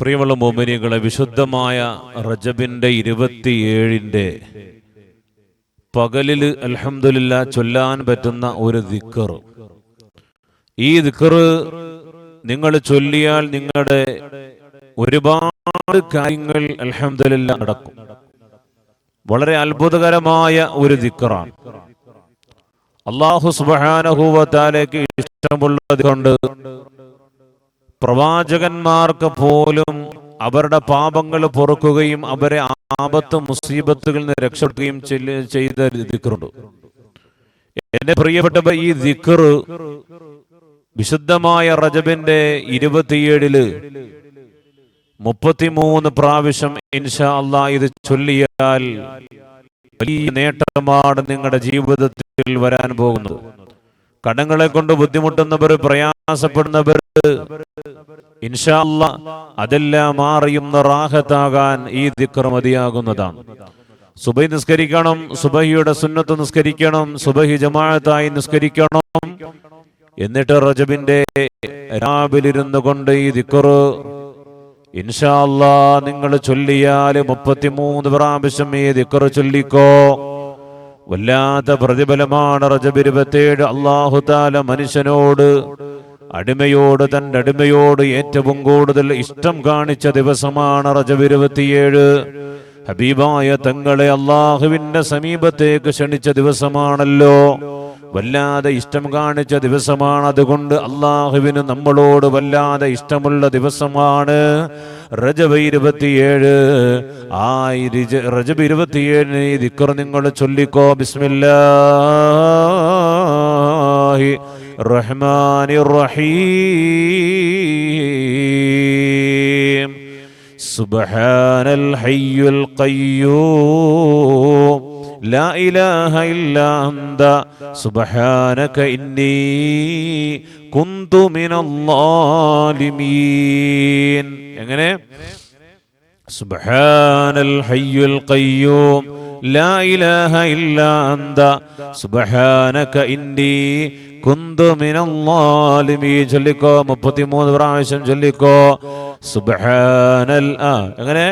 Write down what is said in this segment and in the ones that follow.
പ്രിയമുള്ള മോമിനികളെ വിശുദ്ധമായ റജബിന്റെ ഇരുപത്തിയേഴിന്റെ പകലിൽ അലഹമില്ല ചൊല്ലാൻ പറ്റുന്ന ഒരു ദിക്കർ ഈ ദിക്കർ നിങ്ങൾ ചൊല്ലിയാൽ നിങ്ങളുടെ ഒരുപാട് കാര്യങ്ങൾ അലഹമില്ല നടക്കും. വളരെ അത്ഭുതകരമായ ഒരു ദിക്കറാണ്. അള്ളാഹു സുബാനഹുവത്താലേക്ക് ഇഷ്ടമുള്ളത് കൊണ്ട് പ്രവാചകന്മാർക്ക് പോലും അവരുടെ പാപങ്ങൾ പൊറുക്കുകയും അവരെ ആപത്ത് മുസീബത്തുകളിൽ നിന്ന് രക്ഷപ്പെടുകയും ചെയ്ത ദിക്കറുണ്ട് എന്റെ പ്രിയപ്പെട്ടവ ഈ ദിക്കർ വിശുദ്ധമായ റജബിന്റെ ഇരുപത്തിയേഴിൽ മുപ്പത്തിമൂന്ന് പ്രാവശ്യം ഇൻഷാ അള്ളാ ഇത് ചൊല്ലിയാൽ വലിയ നേട്ടമാണ് നിങ്ങളുടെ ജീവിതത്തിൽ വരാൻ പോകുന്നത്. കടങ്ങളെ കൊണ്ട് ബുദ്ധിമുട്ടുന്നവർ പ്രയാസപ്പെടുന്നവർ ഇൻഷാ അല്ലാ അതെല്ലാം മാറിയുന്ന റാഹത്താകാൻ ഈ ദിക്ർ മതിയാകുന്നതാണ്. സുബൈ നിസ്കരിക്കണം സുബഹിയുടെ സുന്നത്ത് നിസ്കരിക്കണം സുബഹി ജമാഅത്തായി നിസ്കരിക്കണം. എന്നിട്ട് റജബിന്റെ രാവിലിരുന്നു കൊണ്ട് ഈ ദിക്കറ് ഇൻഷാല്ല നിങ്ങൾ ചൊല്ലിയാൽ മുപ്പത്തിമൂന്ന് പ്രാവശ്യം ഈ ദിക്കറ് ചൊല്ലിക്കോ. വല്ലാത്ത പ്രതിഫലമാണ് റജബ് ഇരുപത്തേഴ് അള്ളാഹുതാല മനുഷ്യനോട് അടിമയോട് തന്റെ അടിമയോട് ഏറ്റവും കൂടുതൽ ഇഷ്ടം കാണിച്ച ദിവസമാണ് റജബ് ഇരുപത്തിയേഴ്. ഹബീബായ തങ്ങളെ അള്ളാഹുവിന്റെ സമീപത്തേക്ക് ക്ഷണിച്ച ദിവസമാണല്ലോ. വല്ലാതെ ഇഷ്ടം കാണിച്ച ദിവസമാണ്. അതുകൊണ്ട് അള്ളാഹുവിന് നമ്മളോട് വല്ലാതെ ഇഷ്ടമുള്ള ദിവസമാണ് റജബ് ഇരുപത്തിയേഴ്. ആ റജബ് ഇരുപത്തിയേഴിന് ദിക്കർ നിങ്ങൾ ചൊല്ലിക്കോ. ബിസ്മില്ലാഹി. റഹ്മാനി റഹീം سبحان الحي القيوم لا إله إلا أنت سبحانك إني كنت من الظالمين എങ്ങനെ سبحان الحي القيوم لا إله إلا أنت سبحانك إني كنت من الظالمين ചൊല്ലിക്കോ മുപ്പത്തിമൂന്ന് പ്രാവശ്യം ചൊല്ലിക്കോ സുബ്ഹാനൽ ആ എങ്ങനെ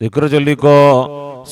ദിക്ർ ചൊല്ലിക്കോ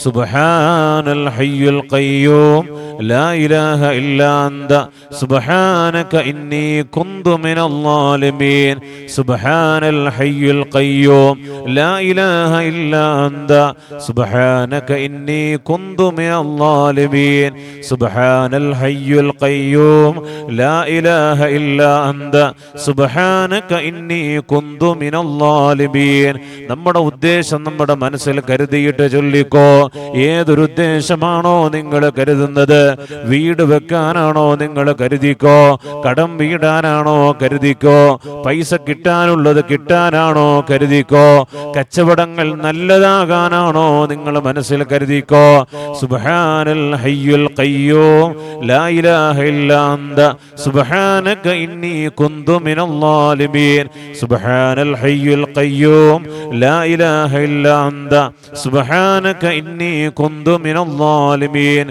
സുബ്ഹാനൽ ഹയ്യുൽ ഖയ്യൂം لا إله إلا أنت سبحانك إني كنت من الظالمين سبحان الحي القيوم لا إله إلا أنت سبحانك إني كنت من الظالمين سبحان الحي القيوم لا إله إلا أنت سبحانك إني كنت من الظالمين നമ്മുടെ ഉദ്ദേശം നമ്മുടെ മനസ്സിൽ കരുതിയിട്ട് ചൊല്ലിക്കോ ഏതൊരു ഉദ്ദേശമാണോ നിങ്ങൾ കരുതുന്നത്? വീട് വെക്കാനാണോ നിങ്ങൾ കരുതിക്കോ? കടം വീടാനാണോ കരുതിക്കോ? പൈസ കിട്ടാനുള്ളത് കിട്ടാനാണോ കരുതിക്കോ? കച്ചവടങ്ങൾ നല്ലതാകാനാണോ നിങ്ങൾ മനസ്സിൽ കരുതിക്കോ? സുബ്ഹാനൽ ഹയ്യുൽ കയ്യോ ലാ ഇലാഹ ഇല്ലാ സുബ്ഹാനക ഇന്നി കുന്തു മിനൽ ളാലിമീൻ സുബ്ഹാനൽ ഹയ്യുൽ ഖയ്യൂം. ലാ ഇലാഹ ഇല്ലാ സുബ്ഹാനക ഇന്നി കുന്തു മിനൽ ളാലിമീൻ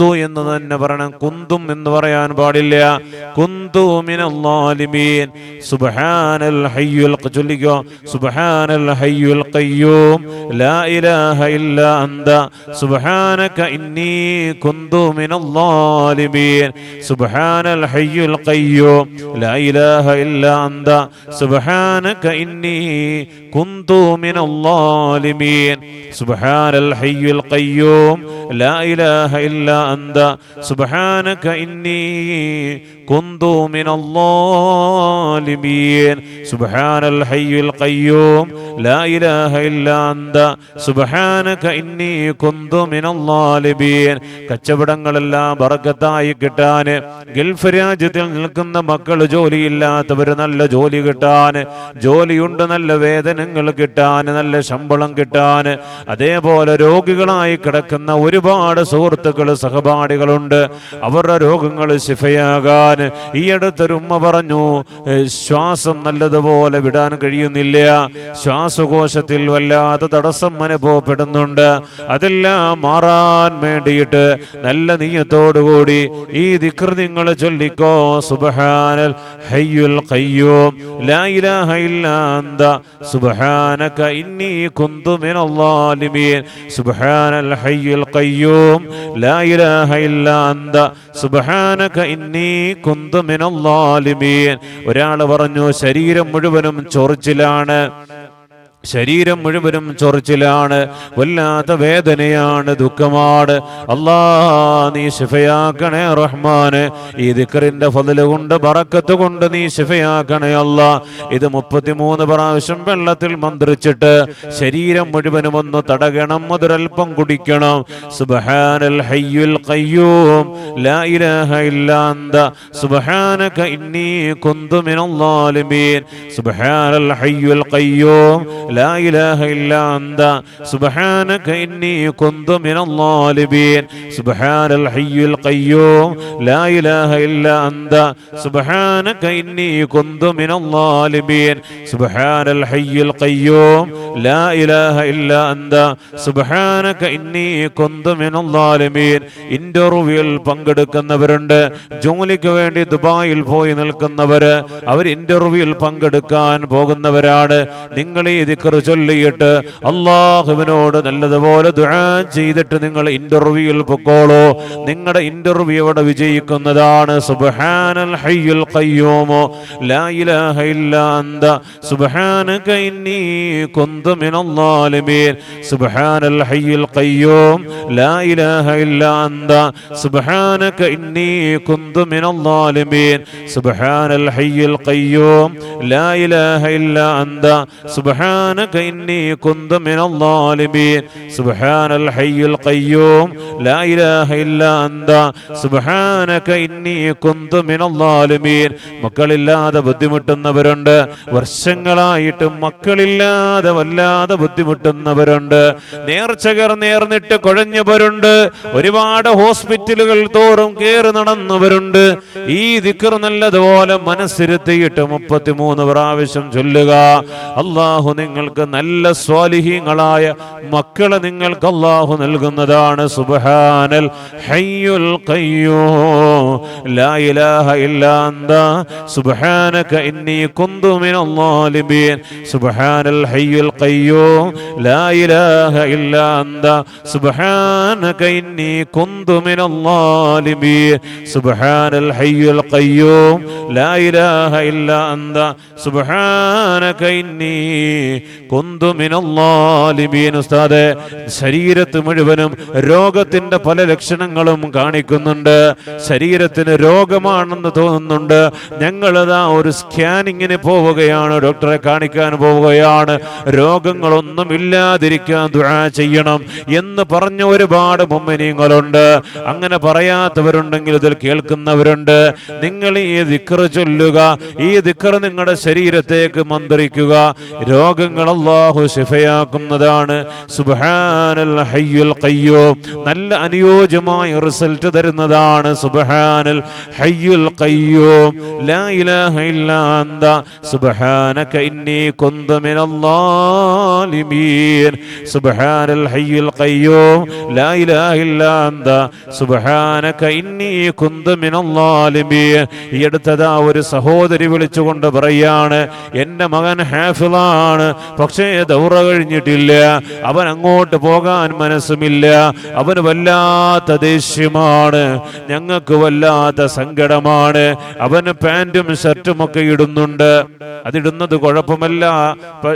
കുന്തു എന്ന് തന്നെ പറയണം. കുന്തും എന്ന് പറയാൻ പാടില്ല. കുന്തു മിനല്ലാലിമീൻ. സുബ്ഹാനൽ ഹയ്യുൽ ചൊല്ലിക്കോ. സുബ്ഹാനൽ ഹയ്യുൽ ഖയ്യൂം. ലാ ഇലാഹ ഇല്ലാ അന്ത. സുബ്ഹാനക ഇന്നി കുന്തു മിനല്ലാലിമീൻ. സുബ്ഹാനൽ ഹയ്യുൽ ഖയ്യൂം. ലാ ഇലാഹ ഇല്ലാ അന്ത. സുബ്ഹാനക ഇന്നി കുന്തു മിനല്ലാലിമീൻ. സുബ്ഹാനൽ ഹയ്യുൽ ഖയ്യൂം. ലാ ഇലാഹ ഇല്ലാ അന്ത സുബ്ഹാനക ഇന്നി كنت من الظالمين سبحان الحي القيوم لا إله إلا أنت سبحانك إني كنت من الظالمين കച്ചവടങ്ങളെല്ലാം ബറക്കത്തായി കിട്ടാൻ ഗൾഫ് രാജ്യത്തിൽ നിൽക്കുന്ന മക്കൾ ജോലിയില്ലാത്തവർ നല്ല ജോലി കിട്ടാൻ ജോലിയുണ്ട് നല്ല വേതനങ്ങൾ കിട്ടാൻ നല്ല ശമ്പളം കിട്ടാൻ അതേപോലെ രോഗികളായി കിടക്കുന്ന ഒരുപാട് സുഹൃത്തുക്കൾ സഹപാഠികളുണ്ട് അവരുടെ രോഗങ്ങൾ ശിഫയാകാൻ ഈ അടുത്തൊരു ഉമ്മ പറഞ്ഞു ശ്വാസം നല്ലതുപോലെ വിടാൻ കഴിയുന്നില്ല. ശ്വാസകോശത്തിൽ വല്ലാത്ത തടസ്സം അനുഭവപ്പെടുന്നുണ്ട്. അതെല്ലാം മാറാൻ വേണ്ടിയിട്ട് നല്ല നീയത്തോടുകൂടി ഈ ദിക്ർ നിങ്ങൾ ചൊല്ലിക്കോ. സുബഹാനൽ ഹയ്യുൽ ഖയ്യൂം. ലാ ഇലാഹ ഇല്ലാ അന്ത. സുബ്ഹാനക ഇന്നി കുന്തു മിനൽ ളാലിമീൻ സുബ്ഹാനൽ ഹയ്യുൽ ഖയ്യൂം. ലാ ഇല്ലാ അന്ത. സുബ്ഹാനക ഇന്നി കുന്തു മിനൽ ഒരാൾ പറഞ്ഞു ശരീരം മുഴുവനും ചൊറിച്ചിലാണ്. ശരീരം മുഴുവനും ചൊറിച്ചിലാണ് വല്ലാത്ത വേദനയാണ് ദുഃഖമാണ്. അല്ലാ നീ ശിഫയാക്കണേ റഹ്മാന്. ഈ ദിക്കറിന്റെ ഫതിൽ കൊണ്ട് പറക്കത്ത് കൊണ്ട് നീ ശിഫയാക്കണേ അല്ല. ഇത് മുപ്പത്തിമൂന്ന് പ്രാവശ്യം വെള്ളത്തിൽ മന്ത്രിച്ചിട്ട് ശരീരം മുഴുവനും ഒന്ന് തടകണം അതൊരൽപ്പം കുടിക്കണം. സുബ്ഹാനൽ ഹയ്യുൽ ഖയ്യൂം. ലാ ഇലാഹ ഇല്ലാ സുബ്ഹാനക ഇന്നി കുന്തു മിനൽ സുബ്ഹാനൽ ഹയ്യുൽ ഖയ്യൂം. لا إله إلا أنت سبحانك إني كنت من الظالمين سبحان الحي القيوم لا إله إلا أنت سبحانك إني كنت من الظالمين سبحان الحي القيوم لا إله إلا أنت سبحانك إني كنت من الظالمين ഇന്റർവ്യൂവിൽ പങ്കെടുക്കുന്നവരുണ്ട് ജോലിക്ക് വേണ്ടി ദുബായിൽ പോയി നിൽക്കുന്നവര് അവർ ഇന്റർവ്യൂവിൽ പങ്കെടുക്കാൻ പോകുന്നവരാണ് നിങ്ങൾ ഈ ദിക്ർ ചൊല്ലിയിട്ട് അള്ളാഹുവിനോട് നല്ലതുപോലെ ചെയ്തിട്ട് നിങ്ങൾ ഇന്റർവ്യൂവിൽ പൊക്കോളൂ. നിങ്ങളുടെ ഇന്റർവ്യൂ അവിടെ വിജയിക്കുന്നതാണ്. സുബ്ഹാനൽ ഹയ്യുൽ ഖയ്യൂമോ. ലാ ഇലാഹ ഇല്ല അന്ത. സുബ്ഹാനക ഇന്നി കുന്തു സുബ്ഹാനൽ ഹയ്യുൽ ഖയ്യൂം. ലാ ഇലാഹ ഇല്ല അന്ത. സുബ്ഹാനക ഇന്നി കുന്തു സുബ്ഹാനൽ ഹയ്യുൽ ലാ ഇലാഹ ഇല്ല അന്ത. സുബ്ഹാനക إني കുന്തു من الظالمين സുബ്ഹാനൽ ഹയ്യുൽ ഖയ്യൂം. ലാ ഇലാഹ إلا ഇന്നി കുന്തു മിനൽ ളാലിമീൻ മക്കളില്ലാതെ ബുദ്ധിമുട്ടുന്നവരുണ്ട്. വർഷങ്ങളായിട്ട് മക്കളില്ലാതെ വല്ലാതെ ബുദ്ധിമുട്ടുന്നവരുണ്ട്. നേർച്ചകർ നേർന്നിട്ട് കുഴഞ്ഞവരുണ്ട്. ഒരുപാട് ഹോസ്പിറ്റലുകൾ തോറും കയറി നടന്നവരുണ്ട്. ഈ ദിക്കർ നല്ലതുപോലെ മനസ്സിരുത്തിയിട്ട് മുപ്പത്തിമൂന്ന് പ്രാവശ്യം ചൊല്ലുക. അള്ളാഹു നിങ്ങൾക്ക് നല്ല സ്വാലിഹീങ്ങളായ മക്കളെ നിങ്ങൾക്ക് അള്ളാഹു നൽകുന്നതാണ്. സുബഹാനൽ ഹയ്യുൽ ലാ ഇലാഹ ഇല്ലാ അന്ത. സുബ്ഹാനക ഇന്നി കുന്തു മിനൽ ളാലിബീൻ സുബ്ഹാനൽ ഹയ്യുൽ ഖയ്യൂം. ലാ ഇലാഹ ഇല്ലാ അന്ത. സുബ്ഹാനക ഇന്നി കുന്തു മിനൽ ളാലിബീൻ സുബ്ഹാനൽ ഹയ്യുൽ ഖയ്യൂം. ലാ ഇലാഹ ഇല്ലാ അന്ത. സുബ്ഹാനക ഇന്നി ശരീരത്ത് മുഴുവനും രോഗത്തിന്റെ പല ലക്ഷണങ്ങളും കാണിക്കുന്നുണ്ട്. ശരീരത്തിന് രോഗമാണെന്ന് തോന്നുന്നുണ്ട്. ഞങ്ങളിതാ ഒരു സ്കാനിങ്ങിന് പോവുകയാണ് ഡോക്ടറെ കാണിക്കാൻ പോവുകയാണ്. രോഗങ്ങളൊന്നും ഇല്ലാതിരിക്കാൻ ചെയ്യണം എന്ന് പറഞ്ഞ ഒരുപാട് മുമ്മനീങ്ങളുണ്ട്. അങ്ങനെ പറയാത്തവരുണ്ടെങ്കിൽ ഇതിൽ കേൾക്കുന്നവരുണ്ട്. നിങ്ങൾ ഈ ദിക്കറ് ചൊല്ലുക ഈ ദിക്കറ് നിങ്ങളുടെ ശരീരത്തേക്ക് മന്ത്രിക്കുക. രോഗങ്ങൾ അള്ളാഹു ശിഫയാക്കുന്നതാണ്. സുബ്ഹാനൽ ഹയ്യുൽ കയ്യോ നല്ല അനുയോജ്യമായ റിസൾട്ട് തരുന്നതാണ് സുബ്ഹാനൽ ഹയ്യുൽ കയ്യോ ലാ ഇലാഹ ഇല്ലാ അന്ത. സുബ്ഹാനക ഇന്നി കുന്തു മിനൽ ളാലിമീൻ സുബ്ഹാനൽ ഹയ്യുൽ ഖയ്യൂം. ലാ ഇലാഹ ഇല്ലാ അന്ത. സുബ്ഹാനക ഇന്നി കുന്തു മിനൽ ളാലിമീൻ ഈ അടുത്തതാ ഒരു സഹോദരി വിളിച്ചുകൊണ്ട് പറയാണ് എന്റെ മകൻ ഹാഫിളാണ്. പക്ഷേ ദൗറ കഴിഞ്ഞിട്ടില്ല. അവൻ അങ്ങോട്ട് പോകാൻ മനസ്സുമില്ല. അവന് വല്ലാത്ത ദേഷ്യമാണ്. ഞങ്ങൾക്ക് വല്ലാത്ത സങ്കടമാണ്. അവന് പാന്റും ഷർട്ടും ഒക്കെ ഇടുന്നുണ്ട്. അതിടുന്നത് കുഴപ്പമല്ല.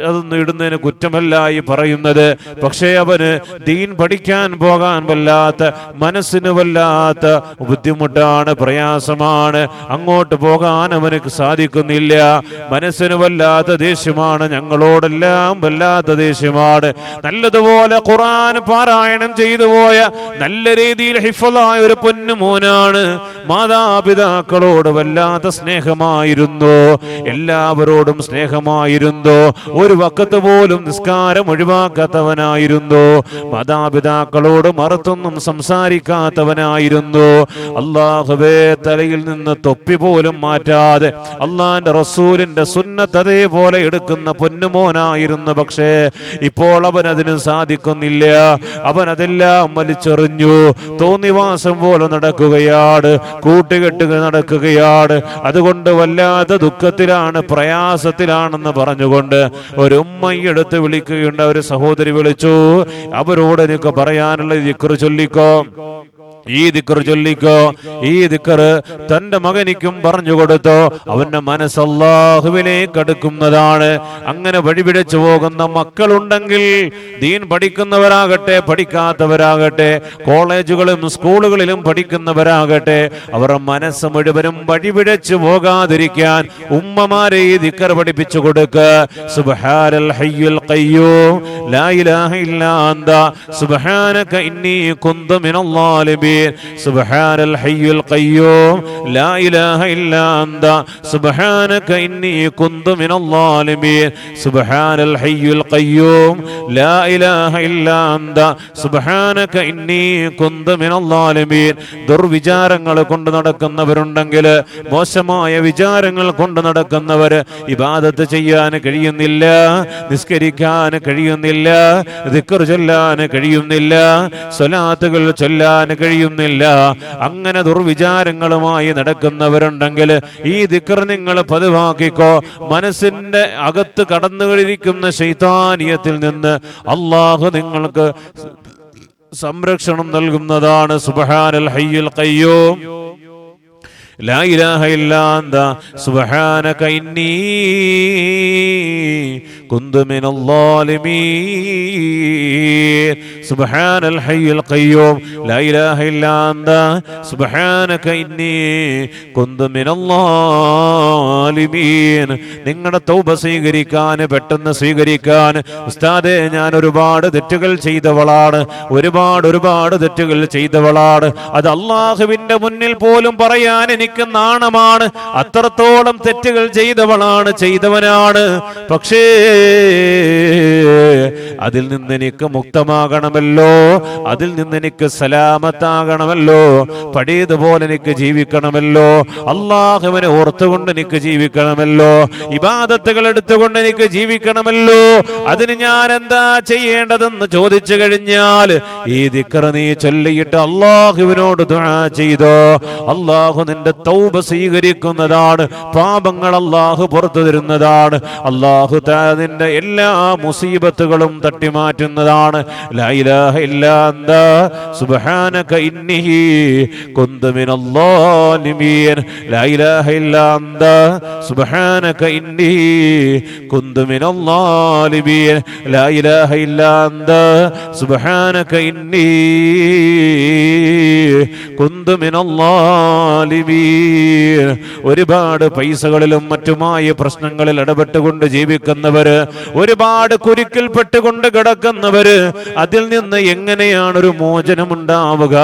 അതൊന്നും ഇടുന്നതിന് കുറ്റമല്ല ഈ പറയുന്നത്. പക്ഷേ അവന് ദീൻ പഠിക്കാൻ പോകാൻ വല്ലാത്ത മനസ്സിന് വല്ലാത്ത ബുദ്ധിമുട്ടാണ് പ്രയാസമാണ്. അങ്ങോട്ട് പോകാൻ അവന് സാധിക്കുന്നില്ല. മനസ്സിന് വല്ലാത്ത ദേഷ്യമാണ് ഞങ്ങളോടെല്ലാം വല്ലാത്ത ദേഷ്യമാണ്. നല്ലതുപോലെ ഖുറാൻ പാരായണം ചെയ്തു പോയ നല്ല രീതിയിൽ ഹിഫലായ ഒരു പൊന്നുമോനാണ് മാതാപിതാക്കളോട് വല്ലാത്ത സ്നേഹമായിരുന്നു. എല്ലാവരോടും സ്നേഹമായിരുന്നു. ഒരു വക്കത്ത് പോലും നിസ്കാരം ഒഴിവാക്കാത്തവനായിരുന്നു. മാതാപിതാക്കളോട് മറത്തൊന്നും സംസാരിക്കാത്തവനായിരുന്നു. അള്ളാഹുബേ തലയിൽ നിന്ന് തൊപ്പി പോലും മാറ്റാതെ അള്ളാന്റെ റസൂലിന്റെ സുന്നത്ത് അതേപോലെ എടുക്കുന്ന പൊന്നുമോനായിരുന്നു പക്ഷേ ഇപ്പോൾ അവൻ അതിന് സാധിക്കുന്നില്ല. അവൻ അതെല്ലാം വലിച്ചെറിഞ്ഞു. തോന്നിവാസം പോലെ നടക്കുകയാണ്. കൂട്ടുകെട്ടുക നടക്കുകയാണ്. അതുകൊണ്ട് വല്ലാത്ത ദുഃഖത്തിലാണ് പ്രയാസത്തിലാണെന്ന് പറഞ്ഞുകൊണ്ട് ഒരു ഉമ്മയെടുത്ത് വിളിക്കുകയുണ്ട് ഒരു സഹോദരി വിളിച്ചു അവരോട് എനിക്ക് പറയാനുള്ള ചൊല്ലിക്കോ. ഈ ദിക്കർ ചൊല്ലിക്കോ ഈ ദിക്കർ തന്റെ മകനിക്കും പറഞ്ഞു കൊടുത്തോ. അവന്റെ മനസ്സല്ലാഹുവിലേക്ക് അടുക്കുന്നതാണ്. അങ്ങനെ വഴിപിഴച്ചു പോകുന്ന മക്കളുണ്ടെങ്കിൽ ദീൻ പഠിക്കുന്നവരാകട്ടെ പഠിക്കാത്തവരാകട്ടെ കോളേജുകളും സ്കൂളുകളിലും പഠിക്കുന്നവരാകട്ടെ അവരുടെ മനസ്സ് മുഴുവനും വഴിപിഴച്ചു പോകാതിരിക്കാൻ ഉമ്മമാരെ ഈ ദിക്കർ പഠിപ്പിച്ചു കൊടുക്കുക സുബ്ഹാനൽ ഹയ്യുൽ ലാ ഇലാഹ അന്ത. സുബ്ഹാനക ഇന്നി കുന്തു മിനൽ ളാലിമീൻ സുബ്ഹാനൽ ഹയ്യുൽ ഖയ്യൂം ലാ ഇലാഹ ഇല്ലാ അന്ത സുബ്ഹാനക ഇന്നി കുന്തു മിനൽ ളാലിമീൻ സുബ്ഹാനൽ ഹയ്യുൽ ഖയ്യൂം ലാ ഇലാഹ ഇല്ലാ അന്ത സുബ്ഹാനക ഇന്നി കുന്തു മിനൽ ളാലിമീൻ ദുർവിചാരങ്ങൾ കൊണ്ട് നടക്കുന്നവരുണ്ടെങ്കിൽ മോശമായ വിചാരങ്ങൾ കൊണ്ട് നടക്കുന്നവർ ഇബാദത്ത് ചെയ്യാൻ കഴിയുന്നില്ല നിസ്കരിക്കാൻ കഴിയുന്നില്ല ദിക്കർ ചൊല്ലാൻ കഴിയുന്നില്ല സ്വലാത്തുകൾ ചൊല്ലാൻ കഴിയുന്നില്ല അങ്ങനെ ദുർവിചാരങ്ങളുമായി നടക്കുന്നവരുണ്ടെങ്കിൽ ഈ ദിക്കർ നിങ്ങൾ പതിവാക്കിക്കോ. മനസ്സിന്റെ അകത്ത് കടന്നുകളിരിക്കുന്ന ശൈതാനിയത്തിൽ നിന്ന് അള്ളാഹു നിങ്ങൾക്ക് സംരക്ഷണം നൽകുന്നതാണ്. സുബഹാനൽ ഹയ്യുൽ ഖയ്യൂം. لا إله إلا أنت سبحانك إني كنت من الظالمين سبحان الحي القيوم لا إله إلا أنت سبحانك إني كنت من الظالمين നിങ്ങളുടെ തൗബ സ്വീകരിക്കാൻ പെട്ടെന്ന് സ്വീകരിക്കാൻ ഉസ്താദെ ഞാൻ ഒരുപാട് തെറ്റുകൾ ചെയ്തവളാണ് ഒരുപാട് ഒരുപാട് തെറ്റുകൾ ചെയ്തവളാണ് അത് അള്ളാഹുവിന്റെ മുന്നിൽ പോലും പറയാൻ എനിക്ക് നാണമാണ്. അത്രത്തോളം തെറ്റുകൾ ചെയ്തവളാണ് ചെയ്തവനാണ്. പക്ഷേ അതിൽ നിന്ന് എനിക്ക് മുക്തമാകണമല്ലോ. അതിൽ നിന്ന് എനിക്ക് സലാമത്താകണമല്ലോ. പഴയതുപോലെ എനിക്ക് ജീവിക്കണമല്ലോ. അള്ളാഹുവിനെ ഓർത്തുകൊണ്ട് എനിക്ക് ജീവിക്കണമല്ലോ. ഇബാദത്തുകൾ എടുത്തുകൊണ്ട് എനിക്ക് ജീവിക്കണമല്ലോ. അതിന് ഞാൻ എന്താ ചെയ്യേണ്ടതെന്ന് ചോദിച്ചു കഴിഞ്ഞാൽ ഈ ദിക്കറ നീ ചൊല്ലിയിട്ട് അള്ളാഹുവിനോട് ചെയ്തോ. അള്ളാഹു നിന്റെ തൗബ സ്വീകരിക്കുന്നതാണ്. പാപങ്ങൾ അള്ളാഹു പുറത്തു തരുന്നതാണ്. അള്ളാഹു തആലന്റെ എല്ലാ മുസീബത്തുകളും തട്ടിമാറ്റുന്നതാണ്. ലാ ഒരുപാട് പൈസകളിലും മറ്റുമായ പ്രശ്നങ്ങളിൽ ഇടപെട്ടുകൊണ്ട് ജീവിക്കുന്നവര് ഒരുപാട് കുരുക്കിൽപ്പെട്ടുകൊണ്ട് കിടക്കുന്നവര് അതിൽ നിന്ന് എങ്ങനെയാണ് ഒരു മോചനം ഉണ്ടാവുക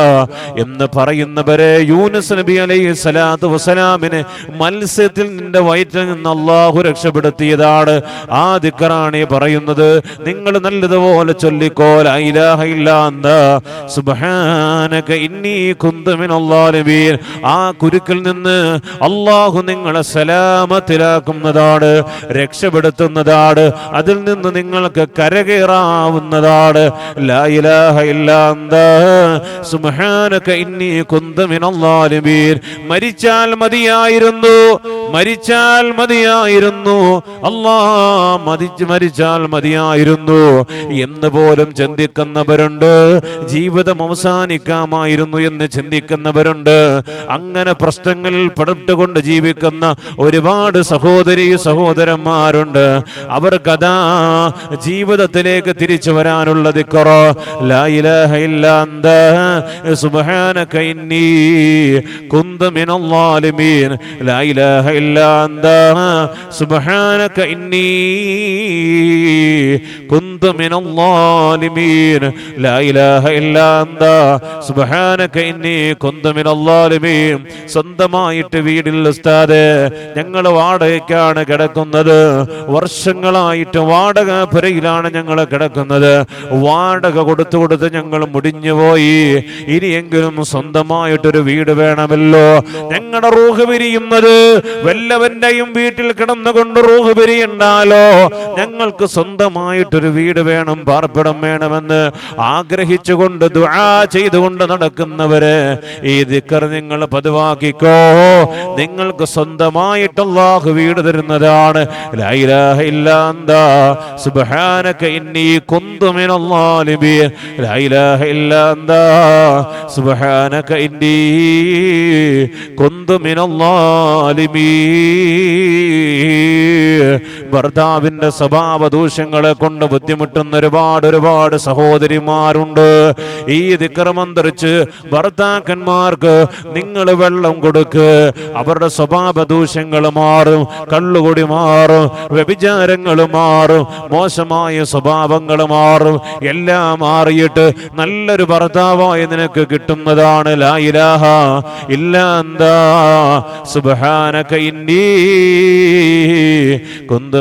എന്ന് പറയുന്നവരെ യൂനുസ് നബി അലൈഹി സ്വലാത്തു വസ്സലാമിന് മത്സ്യത്തിൽ നിന്റെ വയറ്റിൽ നിന്ന് അള്ളാഹു രക്ഷപ്പെടുത്തിയതാണ്. ആ ദിക്കറാണ് പറയുന്നത്. നിങ്ങൾ നല്ലതുപോലെ ചൊല്ലിക്കോ ആ നിന്ന് അള്ളാഹു നിങ്ങളെ സലാമത്തിലാക്കുന്നതാണ് രക്ഷപ്പെടുത്തുന്നതാണ് അതിൽ നിന്ന് നിങ്ങൾക്ക് കരകയറാവുന്നതാണ്. മരിച്ചാൽ മതിയായിരുന്നു. മരിച്ചാൽ മതിയായിരുന്നു. അല്ലാ മതിച്ച് മരിച്ചാൽ മതിയായിരുന്നു. എന്ന് പോലും ചിന്തിക്കുന്നവരുണ്ട്. ജീവിതം അവസാനിക്കാമായിരുന്നു എന്ന് ചിന്തിക്കുന്നവരുണ്ട്. അങ്ങനെ പ്രശ്നങ്ങളിൽ പെടുത്തുകൊണ്ട് ജീവിക്കുന്ന ഒരുപാട് സഹോദരി സഹോദരന്മാരുണ്ട്. അവർ അവർക്കതാ ജീവിതത്തിലേക്ക് തിരിച്ചു വരാനുള്ള ദിക്കറോ. ലാ ഇലാഹ ഇല്ലാ ഇന്നി കുന്തു മിനൽ മിനൽ ളാലിമീൻ ലാ ഇലാഹ ഇല്ലാ അന്ത സുബ്ഹാനക ഇന്നി കുന്തു മിനൽ ളാലിമീൻ സ്വന്തമായിട്ട് വീടിൽ ഉസ്താദ് ഞങ്ങൾ വാടകയ്ക്കാണ് കിടക്കുന്നത്. വർഷങ്ങളായിട്ട് വാടക പുരയിലാണ് ഞങ്ങൾ കിടക്കുന്നത്. വാടക കൊടുത്തു കൊടുത്ത് ഞങ്ങൾ മുടിഞ്ഞു പോയി. ഇനിയെങ്കിലും സ്വന്തമായിട്ടൊരു വീട് വേണമല്ലോ. ഞങ്ങളുടെ റൂഹ് പിരിയുന്നത് വല്ലവന്റെയും വീട്ടിൽ കിടന്നുകൊണ്ട് റൂഹ് പിരിയുണ്ടാലോ ഞങ്ങൾക്ക് സ്വന്തമായിട്ടൊരു വീട് വേണം പാർപ്പിടം വേണമെന്ന് ആഗ്രഹിച്ചുകൊണ്ട് ദുആ ചെയ്തുകൊണ്ട് നടക്കുന്നവര് ഈ ദിക്കർ നിങ്ങൾ പതിവാക്കിക്കോ. നിങ്ങൾക്ക് സ്വന്തമായിട്ട് അള്ളാഹു വീട് തരുന്നതാണ്. സുബ്ഹാനക ഇന്നി കുന്തു ലാ ഇലാഹ സുബ്ഹാനക ഇന്നി കുന്തു ഭർത്താവിന്റെ സ്വഭാവ ദൂഷ്യങ്ങളെ കൊണ്ട് ബുദ്ധിമുട്ടുന്ന ഒരുപാട് ഒരുപാട് സഹോദരിമാരുണ്ട്. ഈ ദിക്രമന്ത്രിച്ച് ഭർത്താക്കന്മാർക്ക് നിങ്ങൾ വെള്ളം കൊടുക്ക്. അവരുടെ സ്വഭാവ ദൂഷ്യങ്ങൾ മാറും കള്ളുകൂടി മാറും വ്യഭിചാരങ്ങൾ മാറും മോശമായ സ്വഭാവങ്ങൾ മാറും. എല്ലാം മാറിയിട്ട് നല്ലൊരു ഭർത്താവായി നിനക്ക് കിട്ടുന്നതാണ്. ലായിലാഹ ഇലാഹ ഇല്ലാ എന്താ സുബ്ഹാനക ഇന്നി കുന്തു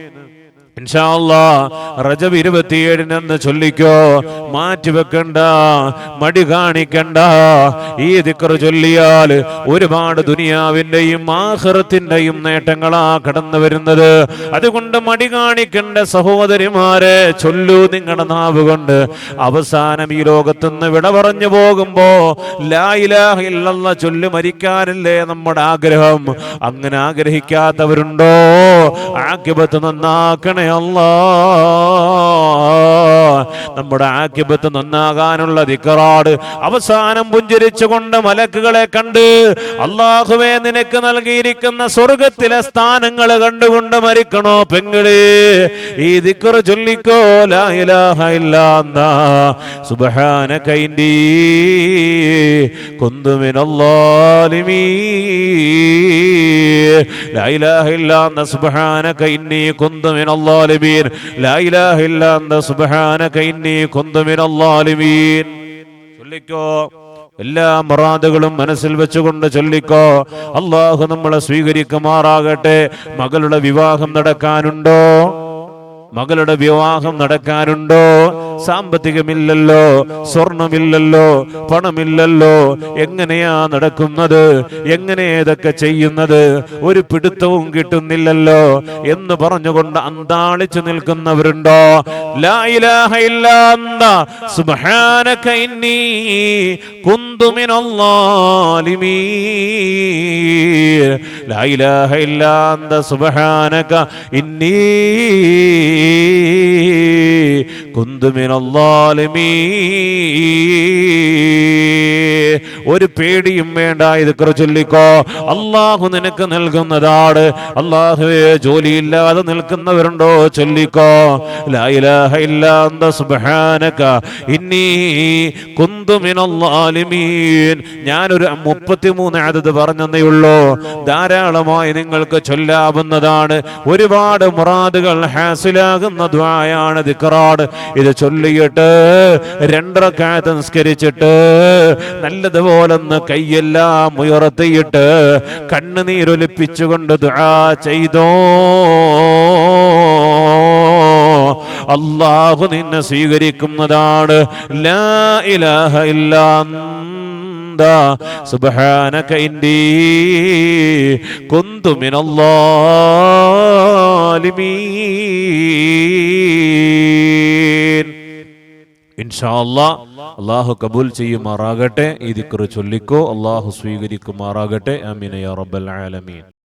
റജബ് ഇരുപത്തിയേഴിനെന്ന് ചൊല്ലിക്കോ മാറ്റിവെക്കണ്ട മടി കാണിക്കണ്ട. ഈ ദിക്കറ് ചൊല്ലിയാൽ ഒരുപാട് ദുനിയാവിന്റെയും ആഹ്റത്തിന്റെയും നേട്ടങ്ങളാ കടന്നു വരുന്നത്. അതുകൊണ്ട് മടി കാണിക്കേണ്ട സഹോദരിമാരെ ചൊല്ലൂ നിങ്ങളുടെ നാവ് കൊണ്ട്. അവസാനം ഈ ലോകത്തുനിന്ന് വിട പറഞ്ഞു പോകുമ്പോ ലായിലാഹ ചൊല്ലു മരിക്കാനല്ലേ നമ്മുടെ ആഗ്രഹം? അങ്ങനെ ആഗ്രഹിക്കാത്തവരുണ്ടോ? ആക്കിബത്ത് നന്നാക്കണേ നമ്മുടെ ആക്കിബത്ത് നന്നാകാനുള്ള ദിക്കറാട് അവസാനം പുഞ്ചിരിച്ചുകൊണ്ട് മലക്കുകളെ കണ്ട് അള്ളാഹുവേ നിനക്ക് നൽകിയിരിക്കുന്ന സ്വർഗത്തിലെ സ്ഥാനങ്ങൾ കണ്ടുകൊണ്ട് മരിക്കണോ പെങ്ങളെ? ഈ ദിക്കർ ചൊല്ലിക്കോ ഇന്നി കുന്തു മിനല്ലാലിമീൻ ലാ ഇലാഹ إلا أنت. സുബ്ഹാനക إني كنت من الظالمين. എല്ലാ മറാദുകളും മനസ്സിൽ വെച്ചുകൊണ്ട് ചൊല്ലിക്കോ. അള്ളാഹു നമ്മളെ സ്വീകരിക്കുമാറാകട്ടെ. മകളുടെ വിവാഹം നടക്കാനുണ്ടോ? മകളുടെ വിവാഹം നടക്കാനുണ്ടോ? സാമ്പത്തികമില്ലല്ലോ സ്വർണമില്ലല്ലോ പണമില്ലല്ലോ. എങ്ങനെയാ നടക്കുന്നത്? എങ്ങനെ ഏതൊക്കെ ചെയ്യുന്നത്? ഒരു പിടുത്തവും കിട്ടുന്നില്ലല്ലോ എന്ന് പറഞ്ഞുകൊണ്ട് അന്താളിച്ചു നിൽക്കുന്നവരുണ്ടോ? ലാ ഇലാഹ ഇല്ലാ അന്ത സുബ്ഹാനക ഇന്നി കുന്തു من ളാലിമീൻ ഒരു പേടിയും വേണ്ട ഇത് ചൊല്ലിക്കോ. അള്ളാഹു നിനക്ക് നൽകുന്നതാണ്. അള്ളാഹുവേ ജോലിയില്ലാതെ നിൽക്കുന്നവരുണ്ടോ? ചൊല്ലിക്കോ. ഞാനൊരു മുപ്പത്തിമൂന്ന് അതത് പറഞ്ഞതേ ഉള്ളൂ. ധാരാളമായി നിങ്ങൾക്ക് ചൊല്ലാവുന്നതാണ്. ഒരുപാട് മുറാദുകൾ ഹാസിലാകുന്ന ദ്വായാണ് ദിക്റാട് ഇത് ചൊല്ലിയിട്ട് രണ്ടരക്കാലത്ത് നിസ്കരിച്ചിട്ട് നല്ലതുപോലെ ഒന്ന് കൈയെല്ലാം ഉയർത്തിയിട്ട് കണ്ണുനീരൊലിപ്പിച്ചുകൊണ്ട് ദുആ ചെയ്തോ. അള്ളാഹു നിന്നെ സ്വീകരിക്കുന്നതാണ്. ലാ ഇലാഹ ഇല്ലാ സുബ്ഹാനക ഇന്നി കുന്തു മിനല്ലാലിമീൻ. ഇൻഷാ അള്ളാഹു കബൂൽ ചെയ്യുമാറാകട്ടെ. ഈ ദിക്കറ് ചൊല്ലിക്കോ അള്ളാഹു സ്വീകരിക്കുമാറാകട്ടെ. അമീന യാ റബ്ബൽ ആലമീൻ.